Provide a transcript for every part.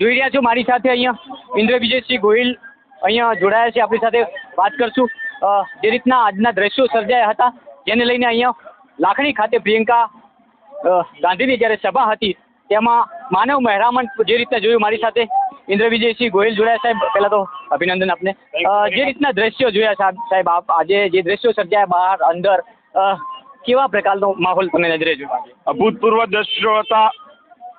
જોઈ રહ્યા છો મારી સાથે અહીંયા ઇન્દ્ર વિજયસિંહ ગોહિલ અહીંયા જોડાયા છે. આપણી સાથે વાત કરશું. જે રીતના આજના દ્રશ્યો સર્જાયા હતા, જેને લઈને અહીંયા લાખણી ખાતે પ્રિયંકા ગાંધીની જ્યારે સભા હતી, તેમાં માનવ મહેરામણ જે રીતના જોયું મારી સાથે, ઇન્દ્ર વિજયસિંહ ગોહિલ જોડાયા સાહેબ. પહેલા તો અભિનંદન આપને. જે રીતના દ્રશ્યો જોયા સાહેબ સાહેબ, આપ આજે જે દ્રશ્યો સર્જાયા બહાર, અંદર કેવા પ્રકારનો માહોલ તમે નજરે જોયો અભૂતપૂર્વ દ્રશ્યો હતા.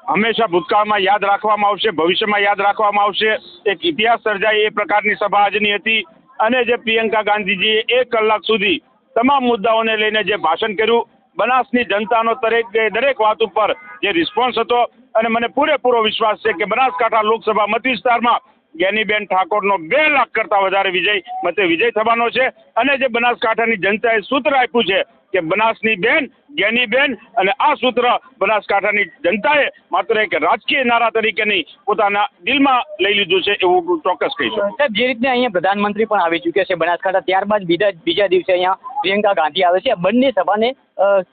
હંમેશા ભૂતકાળમાં યાદ રાખવામાં આવશે, ભવિષ્યમાં યાદ રાખવામાં આવશે. એક ઇતિહાસ સર્જાય એ પ્રકારની સભા આજની હતી અને જે પ્રિયંકા ગાંધીજીએ એક કલાક સુધી તમામ મુદ્દાઓને લઈને જે ભાષણ કર્યું, બનાસની જનતાનો દરેક દરેક વાત ઉપર જે રિસ્પોન્સ હતો અને મને પૂરેપૂરો વિશ્વાસ છે કે બનાસકાંઠા લોકસભા મત વિસ્તારમાં જ્ઞાનીબેન ઠાકોરનો બે લાખ કરતાં વધારે વિજય મતે વિજય થવાનો છે. અને જે બનાસકાંઠાની જનતાએ સૂત્ર આપ્યું છે કે બનાસની બેન જ્ઞાનીબેન અને આ સૂત્ર બનાસકાંઠાની જનતાએ માત્ર એક રાજકીય નારા તરીકે નહીં પોતાના દિલમાં લઈ લીધું છે એવું ચોક્કસ કહી શકું. સાહેબ જે રીતે અહીંયા પ્રધાનમંત્રી પણ આવી ચૂક્યા છે બનાસકાંઠા ત્યારબાદ બીજા બીજા દિવસે અહીંયા પ્રિયંકા ગાંધી આવે છે. આ બંને સભાને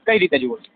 કઈ રીતે જુઓ છો?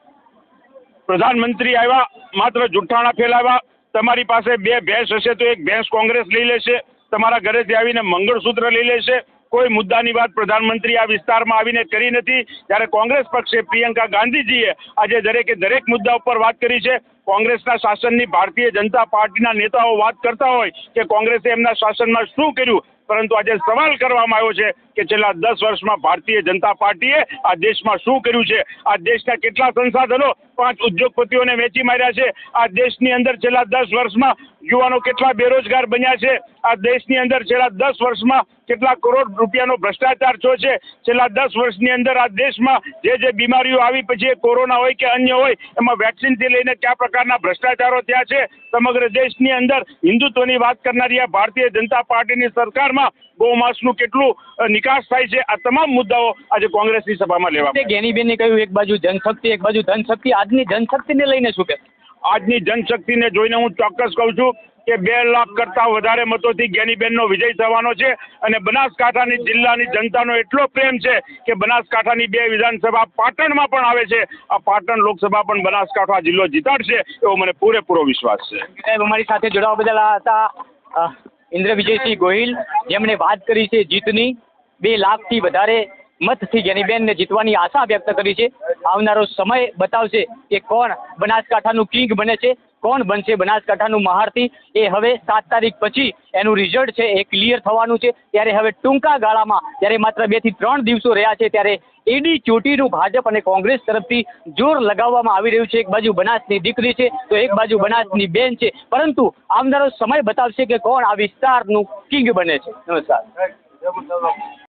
પ્રધાનમંત્રી આવ્યા માત્ર જુઠ્ઠાણા ફેલાવ્યા તમારી પાસે બે ભેંસ હશે તો એક ભેંસ કોંગ્રેસ લઈ લેશે, તમારા ઘરેથી આવીને મંગળસૂત્ર લઈ લેશે. કોઈ મુદ્દાની વાત પ્રધાનમંત્રી આ વિસ્તારમાં આવીને કરી નથી. જ્યારે કોંગ્રેસ પક્ષે પ્રિયંકા ગાંધીજીએ આજે દરેકે દરેક મુદ્દા ઉપર વાત કરી છે. કોંગ્રેસના શાસનની ભારતીય જનતા પાર્ટીના નેતાઓ વાત કરતા હોય કે કોંગ્રેસે એમના શાસનમાં શું કર્યું? પરંતુ આજે સવાલ કરવામાં આવ્યો છે કે છેલ્લા દસ વર્ષમાં ભારતીય જનતા પાર્ટીએ આ દેશમાં શું કર્યું છે? આ દેશના કેટલા સંસાધનો પાંચ ઉદ્યોગપતિઓને વેચી માર્યા છે? આ દેશની અંદર છેલ્લા દસ વર્ષમાં યુવાનો કેટલા બેરોજગાર બન્યા છે? આ દેશની અંદર છેલ્લા દસ વર્ષમાં કેટલા કરોડ રૂપિયાનો ભ્રષ્ટાચાર થયો છે. છેલ્લા દસ વર્ષની અંદર આ દેશમાં જે જે બીમારીઓ આવી, પછી કોરોના હોય કે અન્ય હોય, એમાં વેક્સિનથી લઈને કયા પ્રકારના ભ્રષ્ટાચારો થયા છે, સમગ્ર દેશની અંદર હિન્દુત્વની વાત કરનારી આ ભારતીય જનતા પાર્ટીની સરકારમાં ગૌમાંસનું કેટલું નિકાસ થાય છે. આ તમામ મુદ્દાઓ આજે કોંગ્રેસની સભામાં લેવા ગેનીબેને કહ્યું, એક બાજુ જનશક્તિ, એક બાજુ ધનશક્તિ. આજની જનશક્તિને લઈને શું કે આજની જનશક્તિને જોઈને હું ચોક્કસ કહું છું કે બે લાખ કરતાં વધારે મતોથી જ્ઞાનીબેનનો વિજય થવાનો છે અને બનાસકાંઠાની જિલ્લાની જનતાનો એટલો પ્રેમ છે કે બનાસકાંઠાની બે વિધાનસભા પાટણમાં પણ આવે છે. આ પાટણ લોકસભા પણ બનાસકાંઠા જિલ્લો જીતાડશે એવો મને પૂરેપૂરો વિશ્વાસ છે. સાહેબ, અમારી સાથે જોડાવા બદલ હતા ઇન્દ્ર વિજયસિંહ ગોહિલ. જેમણે વાત કરી છે જીતની, બે લાખથી વધારે મતથી જ્ઞાનીબેનને જીતવાની આશા વ્યક્ત કરી છે. આવનારો સમય બતાવશે કે કોણ બનાસકાંઠાનું કિંગ બને છે, કોણ બનશે બનાસકાંઠાનું મહારથી. એ હવે સાત તારીખ પછી એનું રિઝલ્ટ છે, એ ક્લિયર થવાનું છે. ત્યારે હવે ટૂંકા ગાળામાં, જ્યારે માત્ર બેથી ત્રણ દિવસો રહ્યા છે, ત્યારે એડી ચોટીનું ભાજપ અને કોંગ્રેસ તરફથી જોર લગાવવામાં આવી રહ્યું છે. એક બાજુ બનાસની દીકરી છે, તો એક બાજુ બનાસની બેન છે. પરંતુ આવનારો સમય બતાવશે કે કોણ આ વિસ્તારનું કિંગ બને છે. નમસ્કાર.